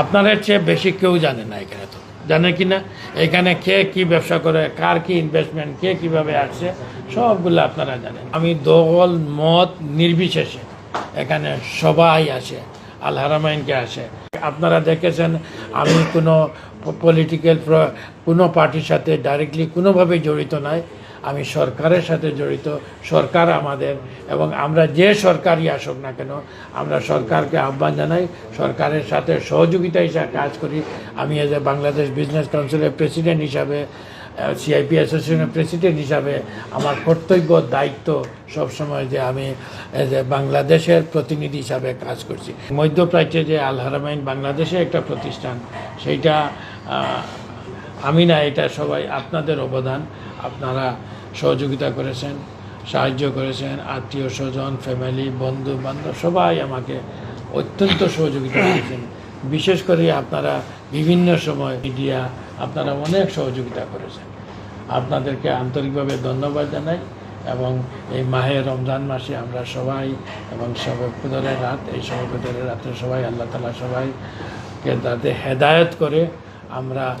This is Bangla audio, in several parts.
আপনাদের চেয়ে বেশি কেউ জানে না এখানে তো। জানে কি না? এখানে কে কি ব্যবসা করে, কার কি ইনভেস্টমেন্ট কে কীভাবে আসছে, সবগুলো আপনারা জানেন। আমি দল মত নির্বিশেষে এখানে সবাই আসে, আল হারামাইনকে আসে। আপনারা দেখেছেন, আমি কোনো পলিটিক্যাল কোনো পার্টির সাথে ডাইরেক্টলি কোনোভাবে জড়িত নাই। আমি সরকারের সাথে জড়িত, সরকার আমাদের, এবং আমরা যে সরকারই আসুক না কেন, আমরা সরকারকে আহ্বান জানাই, সরকারের সাথে সহযোগিতা হিসাবে কাজ করি। আমি এজ এ বাংলাদেশ বিজনেস কাউন্সিলের প্রেসিডেন্ট হিসাবে সিআইপি অ্যাসোসিয়েশনের প্রেসিডেন্ট হিসাবে আমার কর্তব্য, দায়িত্ব সবসময় যে আমি এজ এ বাংলাদেশের প্রতিনিধি হিসাবে কাজ করছি। মধ্যপ্রাচ্যে যে আল হারামাইন বাংলাদেশে একটা প্রতিষ্ঠান, সেইটা আমি না, এটা সবাই আপনাদের অবদান। আপনারা সহযোগিতা করেছেন, সাহায্য করেছেন, আত্মীয় স্বজন ফ্যামিলি বন্ধু বান্ধব সবাই আমাকে অত্যন্ত সহযোগিতা করেছেন। বিশেষ করে আপনারা বিভিন্ন সময় মিডিয়া আপনারা অনেক সহযোগিতা করেছেন। আপনাদেরকে আন্তরিকভাবে ধন্যবাদ জানাই এবং এই মাহে রমজান মাসে আমরা সবাই এবং সবে কুদরের রাত, এই সবে কুদরের রাতে সবাই, আল্লাহ তালা সবাইকে তাদের হেদায়ত করে আমরা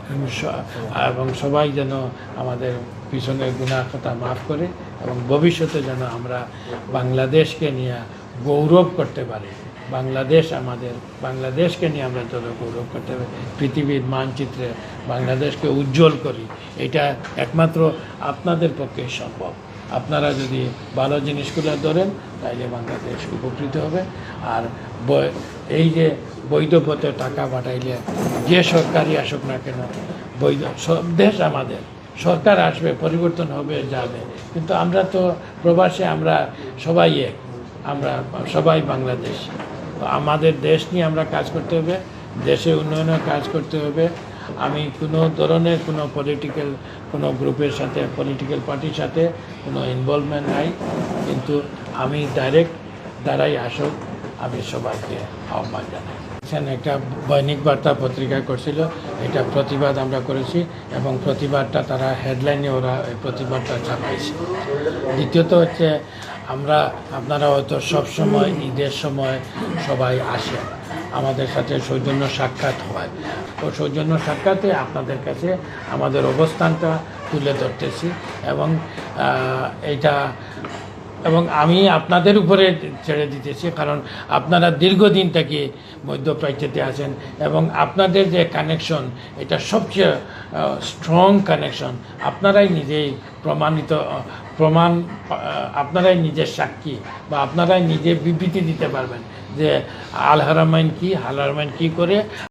এবং সবাই যেন আমাদের পিছনের গুণা কথা মাফ করে এবং ভবিষ্যতে যেন আমরা বাংলাদেশকে নিয়ে গৌরব করতে পারি। বাংলাদেশ আমাদের, বাংলাদেশকে নিয়ে আমরা যত গৌরব করতে পারি, পৃথিবীর মানচিত্রে বাংলাদেশকে উজ্জ্বল করি, এটা একমাত্র আপনাদের পক্ষে সম্ভব। আপনারা যদি ভালো জিনিসগুলো ধরেন, তাইলে বাংলাদেশ উপকৃত হবে। আর এই যে বৈধ পথে টাকা পাঠাইলে, যে সরকারই আসুক না কেন, বৈধ, সব দেশ আমাদের। সরকার আসবে, পরিবর্তন হবে, যাবে। কিন্তু আমরা তো প্রবাসে, আমরা সবাই এক। আমরা সবাই বাংলাদেশ। আমাদের দেশ নিয়ে আমরা কাজ করতে হবে, দেশে উন্নয়নের কাজ করতে হবে। আমি কোনো ধরনের কোনো পলিটিক্যাল কোনো গ্রুপের সাথে পলিটিক্যাল পার্টির সাথে কোনো ইনভলভমেন্ট নাই। কিন্তু আমি ডাইরেক্ট দ্বারাই আসুক, আমি সবাইকে আহ্বান জানাই। এখানে একটা দৈনিক বার্তা পত্রিকা করছিল, এটা প্রতিবাদ আমরা করেছি এবং প্রতিবাদটা তারা হেডলাইনে ওরা প্রতিবাদটা ছাপাইছে। দ্বিতীয়ত হচ্ছে, আমরা, আপনারা হয়তো সবসময় ঈদের সময় সবাই আসেন। আমাদের সাথে সৌজন্য সাক্ষাৎ হয়। তো সৌজন্য সাক্ষাতে আপনাদের কাছে আমাদের অবস্থানটা তুলে ধরতেছি এবং এটা এবং আমি আপনাদের উপরে ছেড়ে দিতেছি, কারণ আপনারা দীর্ঘদিন থেকে মধ্যপ্রাচ্যতে আছেন এবং আপনাদের যে কানেকশন এটা সবচেয়ে স্ট্রং কানেকশন আপনারাই নিজেই প্রমাণিত প্রমাণ আপনারাই নিজের সাক্ষী বা আপনারাই নিজে বিবৃতি দিতে পারবেন যে আল হারামাইন কী হাল কী করে